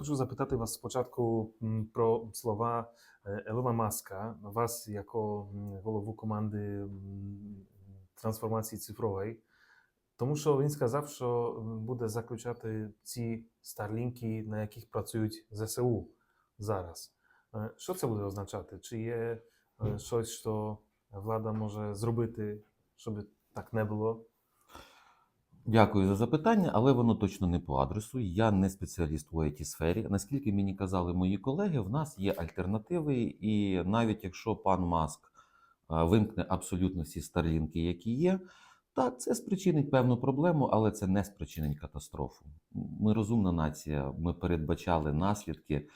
хочу запитати вас спочатку про слова Елона Маска, вас як голову команди трансформації цифрової. Тому що він сказав, що буде заключати ці старлінки, на яких працюють ЗСУ зараз. Е, Що це буде означати? Чи є е, щось, що влада може зробити, щоб так не було? Дякую за запитання, але воно точно не по адресу. Я не спеціаліст у it сфері. Наскільки мені казали мої колеги, в нас є альтернативи, і навіть якщо пан Маск вимкне абсолютно всі старлінки, які є, так, це спричинить певну проблему, але це не спричинить катастрофу. Ми розумна нація, ми передбачали наслідки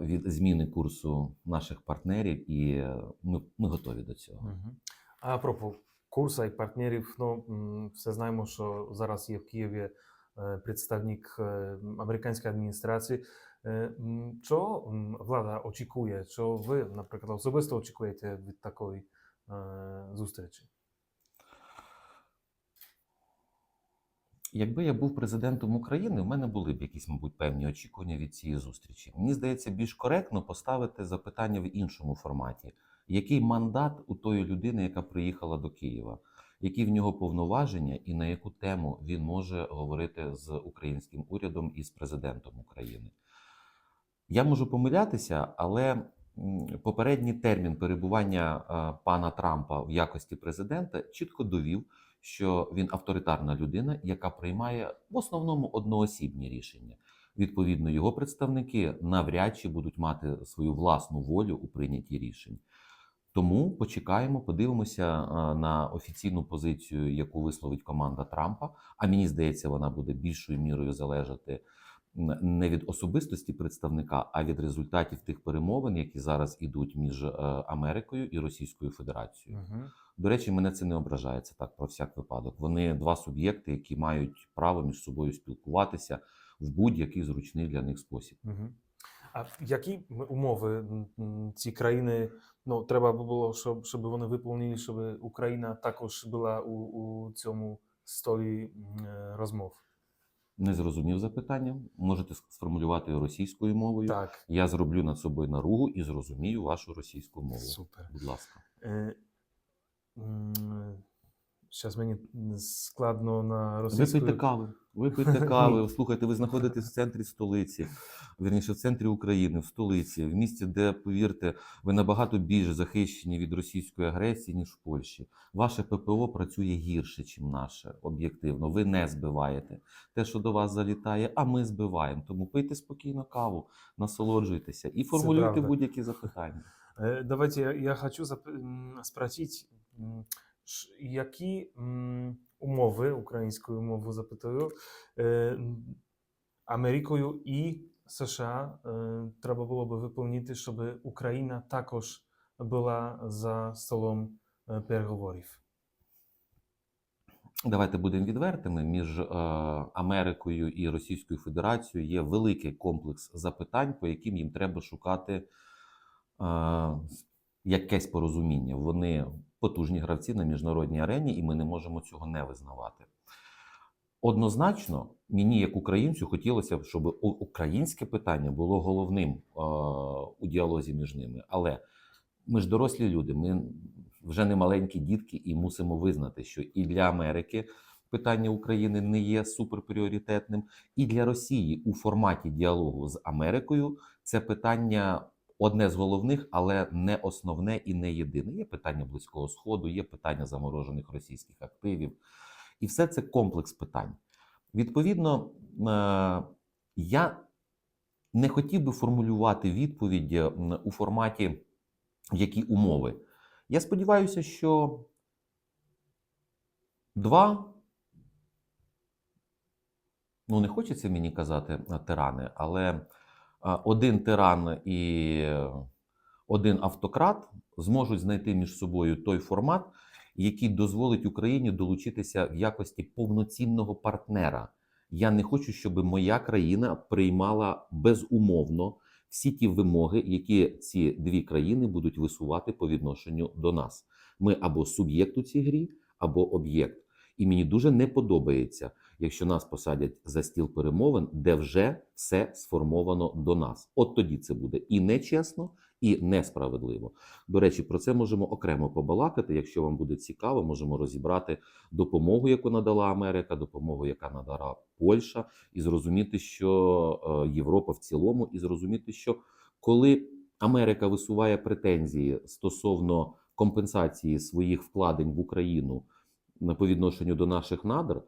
від зміни курсу наших партнерів, і е, ми, ми готові до цього. А пропos курсу і партнерів, ну все знаємо, що зараз є в Києві е, представник е, американської адміністрації. Е, Що влада очікує? Що ви, наприклад, особисто очікуєте від такої зустрічі? Якби я був президентом України, в мене були б якісь, мабуть, певні очікування від цієї зустрічі. Мені здається, більш коректно поставити запитання в іншому форматі: який мандат у тої людини, яка приїхала до Києва, які в нього повноваження, і на яку тему він може говорити з українським урядом і з президентом України? Я можу помилятися, але попередній термін перебування е, пана Трампа в якості президента чітко довів, що він авторитарна людина, яка приймає в основному одноосібні рішення. Відповідно, його представники навряд чи будуть мати свою власну волю у прийнятті рішень. Тому почекаємо, подивимося на офіційну позицію, яку висловить команда Трампа. А мені здається, вона буде більшою мірою залежати не від особистості представника, а від результатів тих перемовин, які зараз ідуть між е, Америкою і Російською Федерацією. Угу. До речі, мене це не ображає. Це так про всяк випадок. Вони два суб'єкти, які мають право між собою спілкуватися в будь-який зручний для них спосіб. Угу. А які умови ці країни? Ну, треба було, щоб, щоб вони виповнили, щоб Україна також була у, у цьому столі е, розмов. Не зрозумів запитання. Можете сформулювати російською мовою. Так, Я зроблю над собою наругу і зрозумію вашу російську мову. супер. Будь ласка. Е, Зараз мені складно на російською. Випийте кави. Випийте кави. Слухайте, ви знаходитесь в центрі столиці, вірніше, в центрі України, в столиці, в місті, де, повірте, ви набагато більше захищені від російської агресії, ніж в Польщі. Ваше ППО працює гірше, ніж наше, об'єктивно. Ви не збиваєте те, що до вас залітає, а ми збиваємо. Тому пийте спокійно каву, насолоджуйтеся і формулюйте будь-які запитання. Е, Давайте я, хочу спросить, які умови, українською мовою запитую, е, Америкою і США е, треба було би виповнити, щоб Україна також була за столом е, переговорів. Давайте будемо відвертими. Між е, Америкою і Російською Федерацією є великий комплекс запитань, по яким їм треба шукати е, якесь порозуміння. Вони потужні гравці на міжнародній арені, і ми не можемо цього не визнавати. Однозначно, мені, як українцю, хотілося б, щоб українське питання було головним е, у діалозі між ними. Але ми ж дорослі люди, ми вже не маленькі дітки, і мусимо визнати, що і для Америки питання України не є суперпріоритетним, і для Росії у форматі діалогу з Америкою це питання одне з головних, але не основне і не єдине. Є питання Близького Сходу, є питання заморожених російських активів, і все це комплекс питань. Відповідно, е, я не хотів би формулювати відповідь у форматі які умови. Я сподіваюся, що два, ну не хочеться мені казати е, тирани, але один тиран і один автократ зможуть знайти між собою той формат, який дозволить Україні долучитися в якості повноцінного партнера. Я не хочу, щоб моя країна приймала безумовно всі ті вимоги, які ці дві країни будуть висувати по відношенню до нас. Ми або суб'єкт у цій грі, або об'єкт. І мені дуже не подобається, якщо нас посадять за стіл перемовин, де вже все сформовано до нас. От тоді це буде і нечесно, і несправедливо. До речі, про це можемо окремо побалакати. Якщо вам буде цікаво, можемо розібрати допомогу, яку надала Америка, допомогу, яка надала Польща, і зрозуміти, що е, Європа в цілому, і зрозуміти, що коли Америка висуває претензії стосовно компенсації своїх вкладень в Україну по відношенню до наших надр,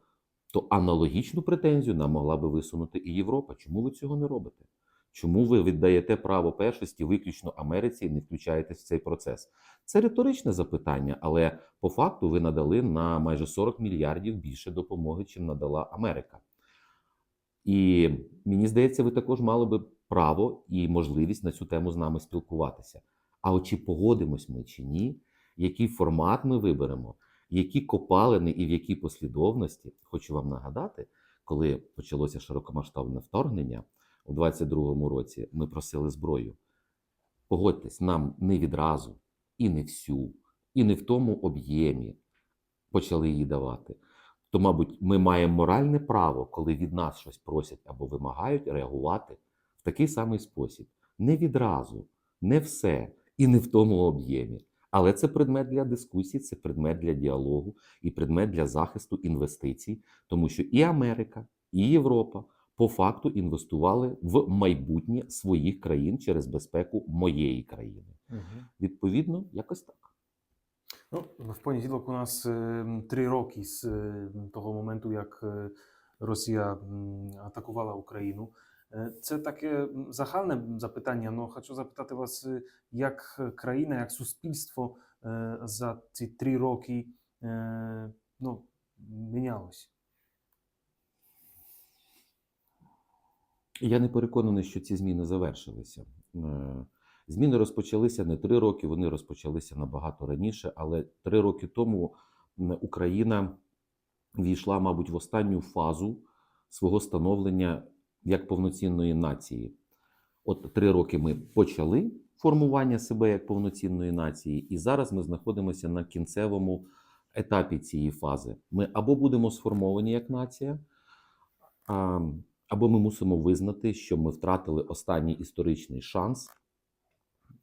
то аналогічну претензію нам могла би висунути і Європа. Чому ви цього не робите? Чому ви віддаєте право першості виключно Америці і не включаєтесь в цей процес? Це риторичне запитання, але по факту ви надали на майже 40 мільярдів більше допомоги, чим надала Америка. І мені здається, ви також мали би право і можливість на цю тему з нами спілкуватися. А от чи погодимось ми чи ні, який формат ми виберемо, які копалини і в якій послідовності, хочу вам нагадати, коли почалося широкомасштабне вторгнення у 22-му році, ми просили зброю. Погодьтесь, нам не відразу, і не всю, і не в тому об'ємі почали її давати. То, мабуть, ми маємо моральне право, коли від нас щось просять або вимагають, реагувати в такий самий спосіб. Не відразу, не все і не в тому об'ємі. Але це предмет для дискусії, це предмет для діалогу і предмет для захисту інвестицій, тому що і Америка, і Європа по факту інвестували в майбутнє своїх країн через безпеку моєї країни. Відповідно, якось так. Ну, в понеділок у нас е, три роки з е, того моменту, як е, Росія атакувала Україну. Е, Це таке загальне запитання, але хочу запитати вас, е, як країна, як суспільство е, за ці три роки е, ну, мінялось? Я не переконаний, що ці зміни завершилися. Е, Зміни розпочалися не три роки, вони розпочалися набагато раніше, але три роки тому Україна війшла, мабуть, в останню фазу свого становлення як повноцінної нації. От три роки ми почали формування себе як повноцінної нації, і зараз ми знаходимося на кінцевому етапі цієї фази. Ми або будемо сформовані як нація, або ми мусимо визнати, що ми втратили останній історичний шанс,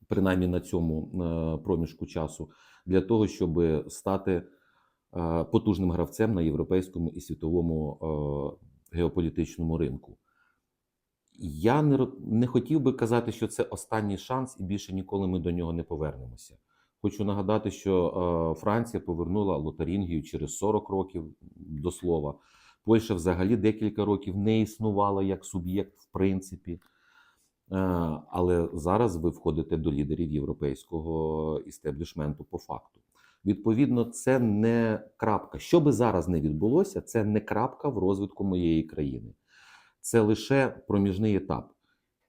принаймні на цьому е, проміжку часу, для того, щоб стати е, потужним гравцем на європейському і світовому е, геополітичному ринку. Я не, не хотів би казати, що це останній шанс, і більше ніколи ми до нього не повернемося. Хочу нагадати, що е, Франція повернула Лотарингію через 40 років до слова. Польща взагалі декілька років не існувала як суб'єкт, в принципі. Е, Але зараз ви входите до лідерів європейського істеблішменту по факту. Відповідно, це не крапка. Що би зараз не відбулося, це не крапка в розвитку моєї країни. Це лише проміжний етап.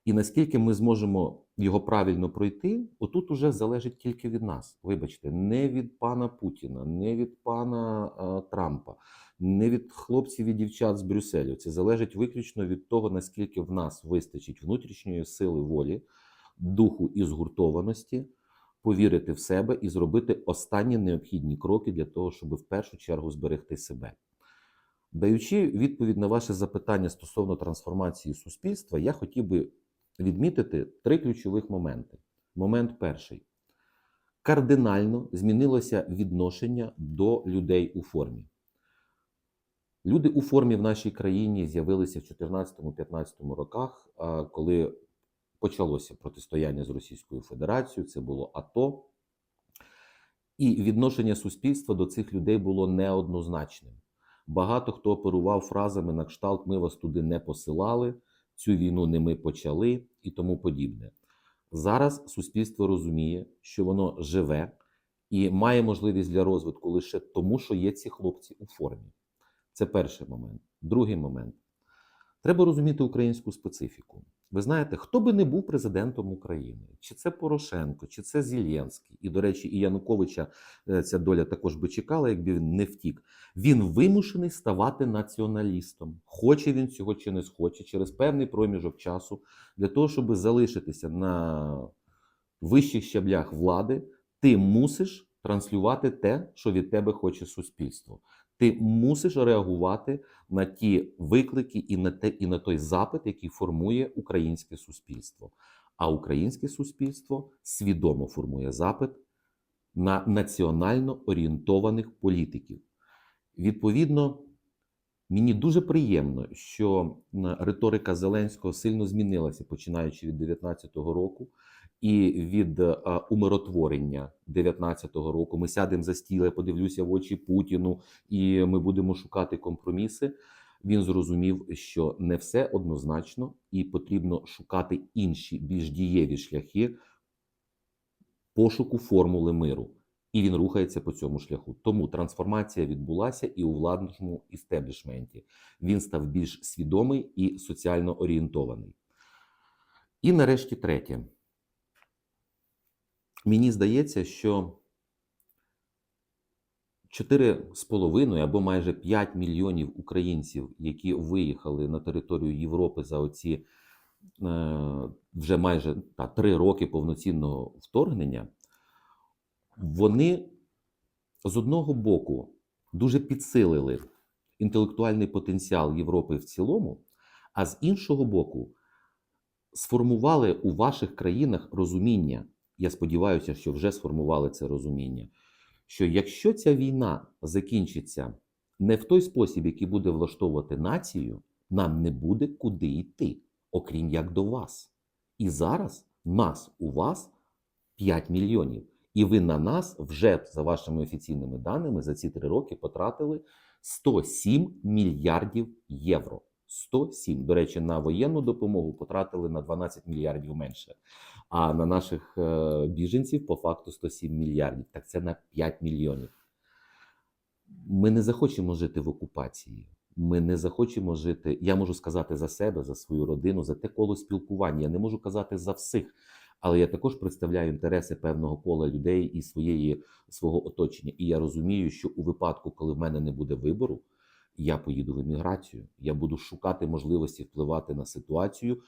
І наскільки ми зможемо його правильно пройти, отут уже залежить тільки від нас. Вибачте, не від пана Путіна, не від пана е, Трампа, не від хлопців і дівчат з Брюсселю. Це залежить виключно від того, наскільки в нас вистачить внутрішньої сили волі, духу і згуртованості, повірити в себе і зробити останні необхідні кроки для того, щоб в першу чергу зберегти себе. Даючи відповідь на ваше запитання стосовно трансформації суспільства, я хотів би відмітити три ключових моменти. Момент перший. Кардинально змінилося відношення до людей у формі. Люди у формі в нашій країні з'явилися в 2014-2015 роках, коли почалося протистояння з Російською Федерацією, це було АТО. І відношення суспільства до цих людей було неоднозначним. Багато хто оперував фразами на кшталт Ми вас туди не посилали, цю війну не ми почали і тому подібне. Зараз суспільство розуміє, що воно живе і має можливість для розвитку лише тому, що є ці хлопці у формі. Це перший момент. Другий момент. Треба розуміти українську специфіку. Ви знаєте, хто би не був президентом України, чи це Порошенко, чи це Зеленський, і, до речі, і Януковича е, ця доля також би чекала, якби він не втік. Він вимушений ставати націоналістом. Хоче він цього чи не схоче, через певний проміжок часу, для того, щоб залишитися на вищих щаблях влади, ти мусиш транслювати те, що від тебе хоче суспільство. Ти мусиш реагувати на ті виклики і на те, і на той запит, який формує українське суспільство. А українське суспільство свідомо формує запит на національно орієнтованих політиків. Відповідно, мені дуже приємно, що риторика Зеленського сильно змінилася, починаючи від 2019 року. І від е, умиротворення 19-го року ми сядемо за стіл, я подивлюся в очі Путіну, і ми будемо шукати компроміси. Він зрозумів, що не все однозначно, і потрібно шукати інші більш дієві шляхи пошуку формули миру. І він рухається по цьому шляху. Тому трансформація відбулася і у владному істеблішменті. Він став більш свідомий і соціально орієнтований. І нарешті третє. Мені здається, що 4,5 або майже 5 мільйонів українців, які виїхали на територію Європи за оці е, вже майже та, 3 роки повноцінного вторгнення, вони з одного боку дуже підсилили інтелектуальний потенціал Європи в цілому, а з іншого боку, сформували у ваших країнах розуміння. Я сподіваюся, що вже сформували це розуміння. Що якщо ця війна закінчиться не в той спосіб, який буде влаштовувати націю, нам не буде куди йти, окрім як до вас. І зараз нас у вас 5 мільйонів. І ви на нас вже, за вашими офіційними даними, за ці три роки потратили 107 мільярдів євро. 107. До речі, на воєнну допомогу потратили на 12 мільярдів менше. А на наших е, біженців по факту 107 мільярдів. Так це на 5 мільйонів. Ми не захочемо жити в окупації. Ми не захочемо жити. Я можу сказати за себе, за свою родину, за те коло спілкування. Я не можу казати за всіх. Але я також представляю інтереси певного кола людей і своєї свого оточення. І я розумію, що у випадку, коли в мене не буде вибору, я поїду в еміграцію. Я буду шукати можливості впливати на ситуацію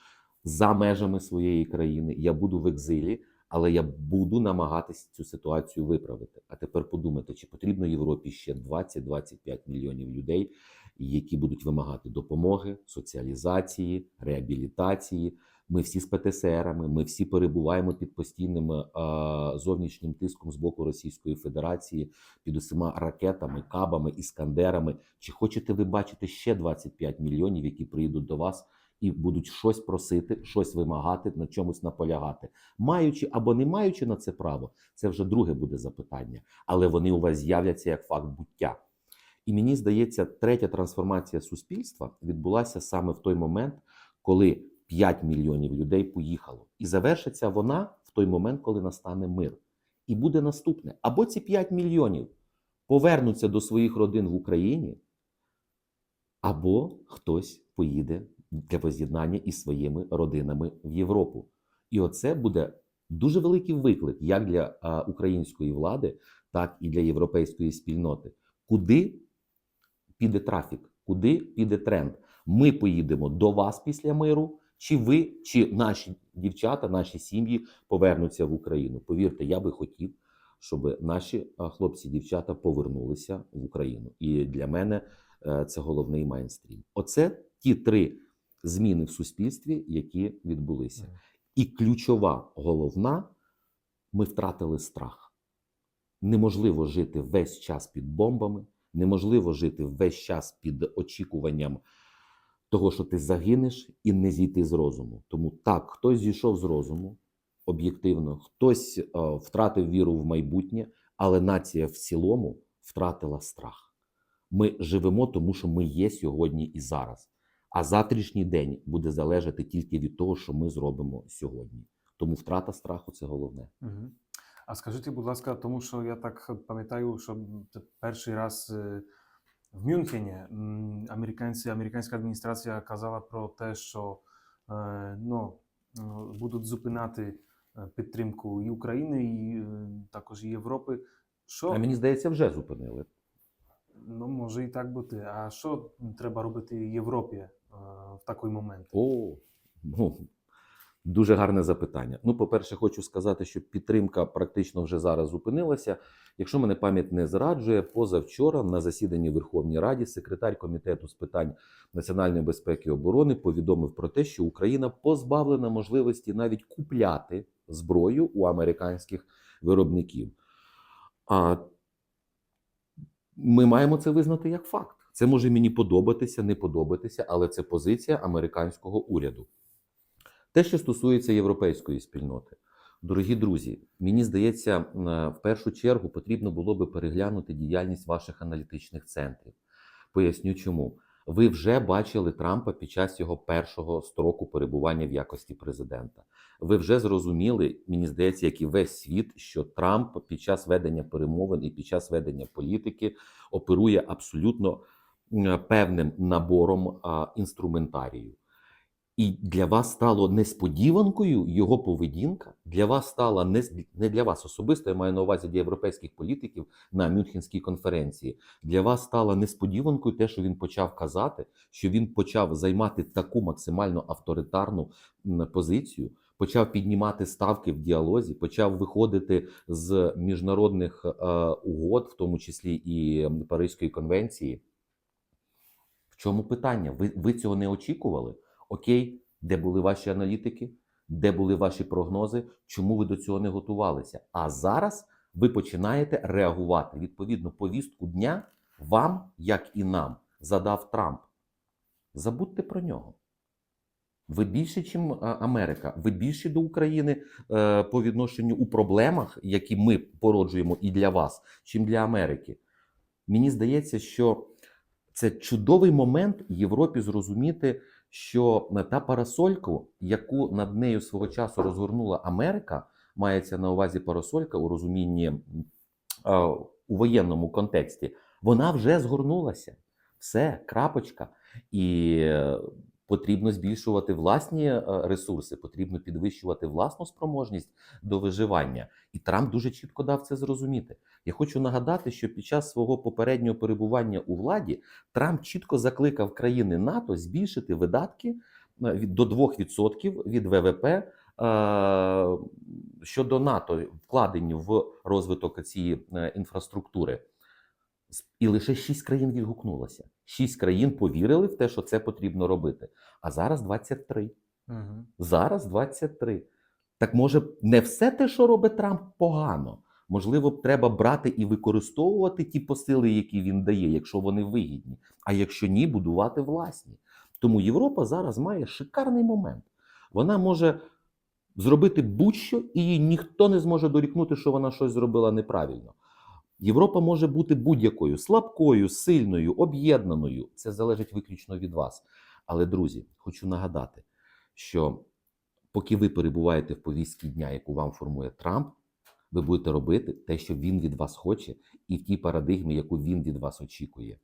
за межами своєї країни. Я буду в екзилі, але я буду намагатися цю ситуацію виправити. А тепер подумайте, чи потрібно Європі ще 20-25 мільйонів людей, які будуть вимагати допомоги, соціалізації, реабілітації. Ми всі з ПТСРами, ми всі перебуваємо під постійним е, зовнішнім тиском з боку Російської Федерації, під усіма ракетами, кабами, іскандерами. Чи хочете ви бачити ще 25 мільйонів, які приїдуть до вас і будуть щось просити, щось вимагати, на чомусь наполягати, маючи або не маючи на це право, це вже друге буде запитання, але вони у вас з'являться як факт буття. І мені здається, третя трансформація суспільства відбулася саме в той момент, коли 5 мільйонів людей поїхало. І завершиться вона в той момент, коли настане мир. І буде наступне: або ці 5 мільйонів повернуться до своїх родин в Україні, або хтось поїде для воз'єднання із своїми родинами в Європу. І оце буде дуже великий виклик як для української влади, так і для європейської спільноти. Куди піде трафік, куди піде тренд? Ми поїдемо до вас після миру, чи ви, чи наші дівчата, наші сім'ї повернуться в Україну. Повірте, я би хотів, щоб наші а, хлопці, дівчата повернулися в Україну. І для мене е, це головний майнстрім. Оце ті три зміни в суспільстві, які відбулися. І ключова, головна, ми втратили страх. Неможливо жити весь час під бомбами, неможливо жити весь час під очікуванням того, що ти загинеш, і не зійти з розуму. Тому так, хтось зійшов з розуму об'єктивно, хтось е, втратив віру в майбутнє, але нація в цілому втратила страх. Ми живемо, тому що ми є сьогодні і зараз. А завтрашній день буде залежати тільки від того, що ми зробимо сьогодні. Тому втрата страху це головне. Мгм. А скажіть, будь ласка, тому що я так пам'ятаю, що перший раз е, в Мюнхені американці, американська адміністрація казала про те, що е, ну, е, будуть зупиняти е, підтримку і України, і також і Європи. Що А мені здається, вже зупинили. ну може і так бути. А що треба робити Європі в такий момент? О, ну, Дуже гарне запитання. Ну, по-перше, хочу сказати, що підтримка практично вже зараз зупинилася. Якщо мене пам'ять не зраджує, позавчора на засіданні Верховній Раді секретар комітету з питань національної безпеки і оборони повідомив про те, що Україна позбавлена можливості навіть купляти зброю у американських виробників. А ми маємо це визнати як факт. Це може мені подобатися, не подобатися, але це позиція американського уряду. Те, що стосується європейської спільноти, дорогі друзі, мені здається, е, в першу чергу потрібно було би переглянути діяльність ваших аналітичних центрів. Поясню чому. Ви вже бачили Трампа під час його першого строку перебування в якості президента. Ви вже зрозуміли, мені здається, як і весь світ, що Трамп під час ведення перемовин і під час ведення політики оперує абсолютно певним набором інструментарію. І для вас стало несподіванкою його поведінка. Для вас стала не, не для вас особисто, я маю на увазі для європейських політиків на Мюнхенській конференції. Для вас стало несподіванкою те, що він почав казати, що він почав займати таку максимально авторитарну позицію, почав піднімати ставки в діалозі, почав виходити з міжнародних е, угод, в тому числі і Паризької конвенції. В чому питання? Ви, ви цього не очікували? Окей, де були ваші аналітики, де були ваші прогнози, чому ви до цього не готувалися? А зараз ви починаєте реагувати. Відповідно, повістку дня вам, як і нам, задав Трамп. Забудьте про нього. Ви більше, ніж Америка. Ви більше до України е, по відношенню у проблемах, які ми породжуємо і для вас, чим для Америки. Мені здається, що це чудовий момент Європі зрозуміти, що та парасольку, яку над нею свого часу розгорнула Америка, мається на увазі парасолька у розумінні у воєнному контексті, вона вже згорнулася. Все, крапочка. І е, потрібно збільшувати власні е, ресурси, потрібно підвищувати власну спроможність до виживання. І Трамп дуже чітко дав це зрозуміти. Я хочу нагадати, що під час свого попереднього перебування у владі Трамп чітко закликав країни НАТО збільшити видатки е, до 2% від ВВП е, щодо НАТО вкладені в розвиток цієї інфраструктури. І лише 6 країн відгукнулося. 6 країн повірили в те, що це потрібно робити. А зараз 23. Угу. Зараз 23. Так може, не все те, що робить Трамп, погано. Можливо, треба брати і використовувати ті посили, які він дає, якщо вони вигідні. А якщо ні, будувати власні. Тому Європа зараз має шикарний момент. Вона може зробити будь-що, і їй ніхто не зможе дорікнути, що вона щось зробила неправильно. Європа може бути будь-якою слабкою, сильною, об'єднаною. Це залежить виключно від вас. Але, друзі, хочу нагадати, що поки ви перебуваєте в повістці дня, яку вам формує Трамп, ви будете робити те, що він від вас хоче, і в тій парадигмі, яку він від вас очікує.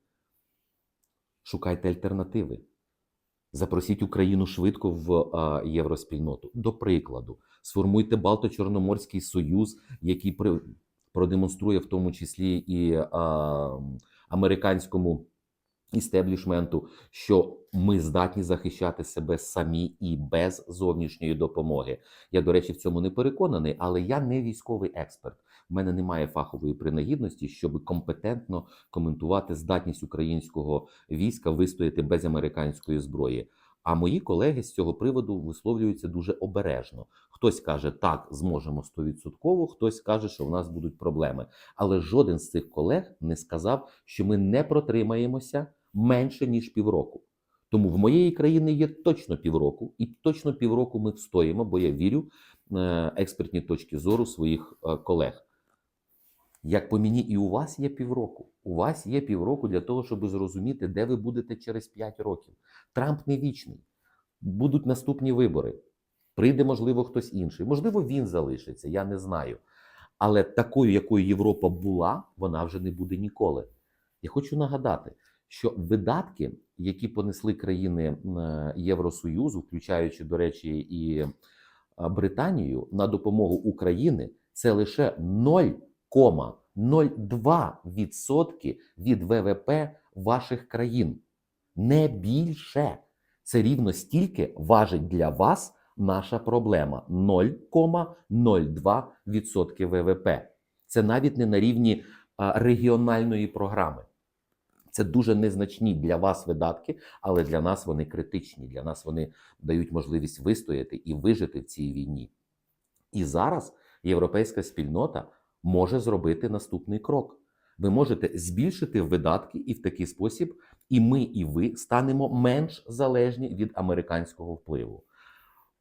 Шукайте альтернативи. Запросіть Україну швидко в євроспільноту. До прикладу, сформуйте Балто-Чорноморський союз, який при, продемонструє в тому числі і а, американському істеблішменту, що ми здатні захищати себе самі і без зовнішньої допомоги. Я, до речі, в цьому не переконаний, але я не військовий експерт. У мене немає фахової принагідності, щоб компетентно коментувати здатність українського війська вистояти без американської зброї. А мої колеги з цього приводу висловлюються дуже обережно. Хтось каже, так, зможемо 100%, хтось каже, що в нас будуть проблеми. Але жоден з цих колег не сказав, що ми не протримаємося менше ніж півроку. Тому в моєї країни є точно півроку, і точно півроку ми встоїмо, бо я вірю е, експертні точки зору своїх е, колег. Як по мені, і у вас є півроку. У вас є півроку для того, щоб зрозуміти, де ви будете через 5 років. Трамп не вічний. Будуть наступні вибори. Прийде, можливо, хтось інший. Можливо, він залишиться, я не знаю. Але такою, якою Європа була, вона вже не буде ніколи. Я хочу нагадати, що видатки, які понесли країни е, Євросоюзу, включаючи, до речі, і е, Британію, на допомогу Україні, це лише 0,02% від ВВП ваших країн. Не більше. Це рівно стільки важить для вас наша проблема 0,02% ВВП. Це навіть не на рівні регіональної програми. Це дуже незначні для вас видатки, але для нас вони критичні. Для нас вони дають можливість вистояти і вижити в цій війні. І зараз європейська спільнота може зробити наступний крок. Ви можете збільшити видатки, і в такий спосіб і ми, і ви станемо менш залежні від американського впливу.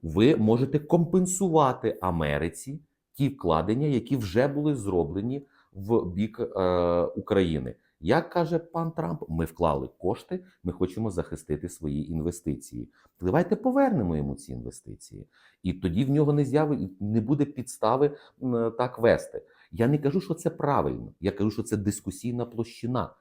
Ви можете компенсувати Америці ті вкладення, які вже були зроблені в бік е, України. Як каже пан Трамп, ми вклали кошти, ми хочемо захистити свої інвестиції. Давайте повернемо йому ці інвестиції, і тоді в нього не з'яви не буде підстави м, так вести. Я не кажу, що це правильно. Я кажу, що це дискусійна площина.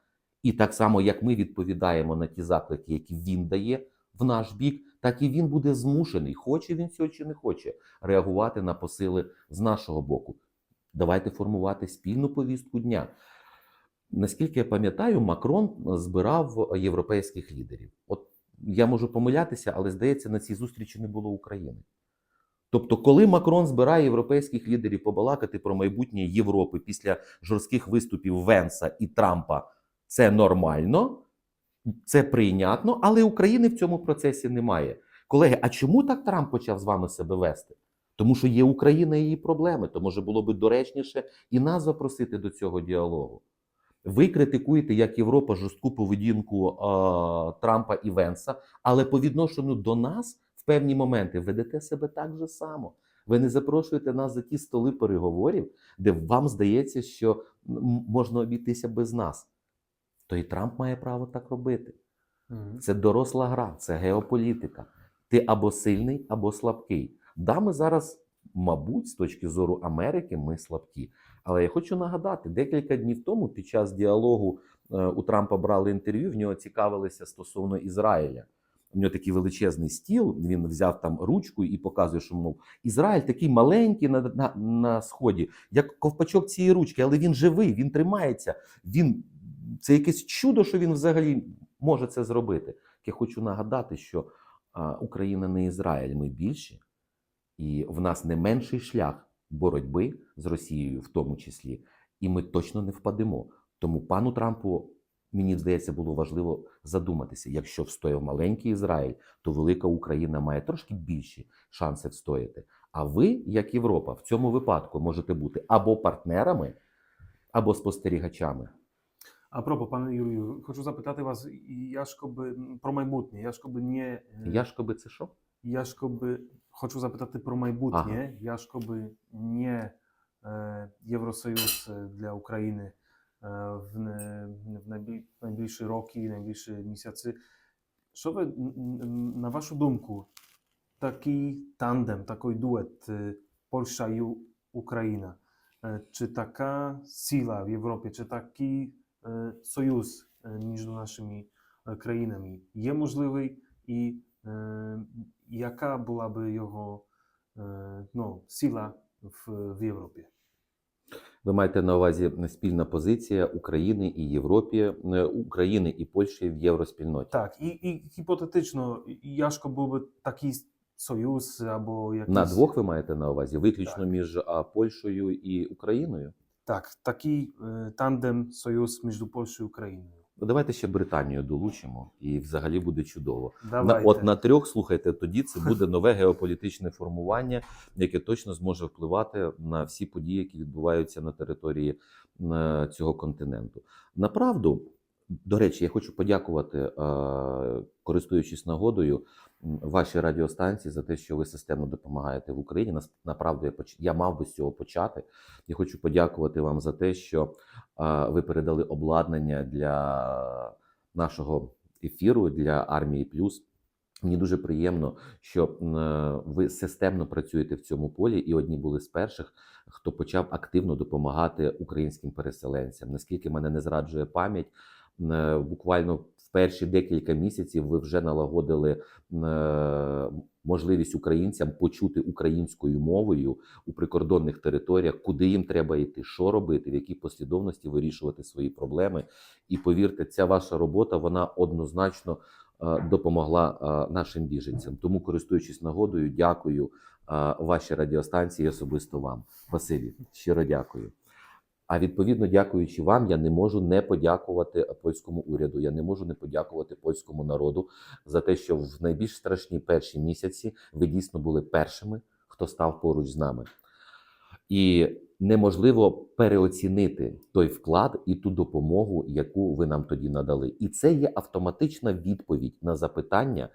І так само, як ми відповідаємо на ті заклики, які він дає в наш бік, так і він буде змушений, хоче він цього чи не хоче, реагувати на посили з нашого боку. Давайте формувати спільну повістку дня. Наскільки я пам'ятаю, Макрон збирав європейських лідерів. От я можу помилятися, але здається, на цій зустрічі не було України. Тобто, коли Макрон збирає європейських лідерів побалакати про майбутнє Європи після жорстких виступів Венса і Трампа, це нормально, це прийнятно, але України в цьому процесі немає. Колеги, а чому так Трамп почав з вами себе вести? Тому що є Україна і її проблеми, то може було би доречніше і нас запросити до цього діалогу. Ви критикуєте як Європа жорстку поведінку е, Трампа і Венса, але по відношенню до нас в певні моменти ведете себе так же само. Ви не запрошуєте нас за ті столи переговорів, де вам здається, що можна обійтися без нас. То і Трамп має право так робити. Це доросла гра, це геополітика. Ти або сильний, або слабкий. Да, ми зараз, мабуть, з точки зору Америки, ми слабкі. Але я хочу нагадати, декілька днів тому, під час діалогу е, у Трампа брали інтерв'ю, в нього цікавилися стосовно Ізраїля. У нього такий величезний стіл. Він взяв там ручку і показує, що мов Ізраїль такий маленький на, на, на сході, як ковпачок цієї ручки, але він живий, він тримається. Він це якесь чудо, що він взагалі може це зробити. Я хочу нагадати, що а, Україна не Ізраїль, ми більші, і в нас не менший шлях боротьби з Росією, в тому числі, і ми точно не впадемо. Тому пану Трампу, мені здається, було важливо задуматися: якщо встояв маленький Ізраїль, то велика Україна має трошки більші шанси встояти. А ви, як Європа, в цьому випадку можете бути або партнерами, або спостерігачами. А пропо, пане Юрію, хочу запитати вас, я ж коби про майбутнє. Я ж коби не е, Яшкоби це що? я ж коби хочу запитати про майбутнє. Я ж коби не е, Євросоюз е, для України найбіль, найближчі роки, найближчі місяці. Що ви, на вашу думку, такий тандем, такий дует е, Польща і Україна, е, чи така сила в Європі, чи такий е, союз між нашими країнами є можливий і яка була би його ну, сила в, в Європі? Ви маєте на увазі спільна позиція України і Європі, України і Польщі в євроспільноті. Так, і, і гіпотетично, Яшко був би такий союз або якийсь... На двох ви маєте на увазі, виключно Так. між а, Польщею і Україною. Так, такий е, тандем, союз між Польщею і Україною. Ну, давайте ще Британію долучимо, і взагалі буде чудово. На, от на трьох, слухайте, тоді це буде нове геополітичне формування, яке точно зможе впливати на всі події, які відбуваються на території е, цього континенту. Направду, до речі, я хочу подякувати, е, користуючись нагодою, вашій радіостанції за те, що ви системно допомагаєте в Україні. Нас направду я я мав би з цього почати. Я хочу подякувати вам за те, що е, ви передали обладнання для нашого ефіру для армії плюс. Мені дуже приємно, що е, ви системно працюєте в цьому полі, і одні були з перших, хто почав активно допомагати українським переселенцям. Наскільки мене не зраджує пам'ять, буквально в перші декілька місяців ви вже налагодили е, можливість українцям почути українською мовою у прикордонних територіях, куди їм треба йти, що робити, в якій послідовності вирішувати свої проблеми. І повірте, ця ваша робота вона однозначно е, допомогла е, нашим біженцям. Тому, користуючись нагодою, дякую е, вашій радіостанції, особисто вам. Василі, щиро дякую. А відповідно, дякуючи вам, я не можу не подякувати польському уряду. Я не можу не подякувати польському народу за те, що в найбільш страшні перші місяці ви дійсно були першими, хто став поруч з нами. І неможливо переоцінити той вклад і ту допомогу, яку ви нам тоді надали. І це є автоматична відповідь на запитання,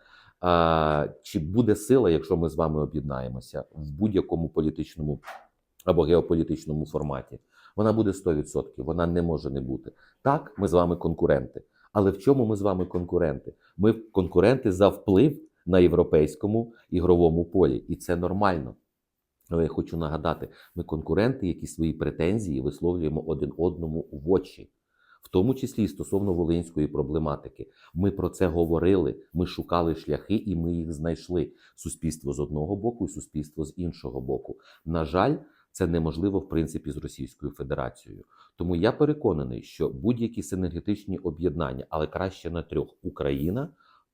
чи буде сила, якщо ми з вами об'єднаємося в будь-якому політичному або геополітичному форматі. Вона буде 100%, вона не може не бути. Так, ми з вами конкуренти. Але в чому ми з вами конкуренти? Ми конкуренти за вплив на європейському ігровому полі, і це нормально. Але я хочу нагадати: ми конкуренти, які свої претензії висловлюємо один одному в очі, в тому числі і стосовно волинської проблематики. Ми про це говорили, ми шукали шляхи, і ми їх знайшли. Суспільство з одного боку і суспільство з іншого боку. На жаль, це неможливо в принципі з Російською Федерацією. Тому я переконаний, що будь-які синергетичні об'єднання, але краще на трьох: Україна,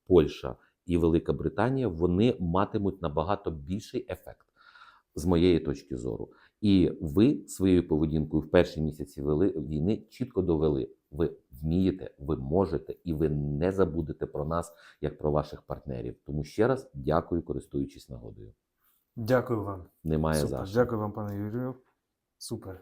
Польща і Велика Британія, вони матимуть набагато більший ефект з моєї точки зору. І ви своєю поведінкою в перші місяці вели, війни чітко довели. Ви вмієте, ви можете, і ви не забудете про нас як про ваших партнерів. Тому ще раз дякую, користуючись нагодою. Дякую вам. Немає за що. Дякую вам, пане Юрію. Супер.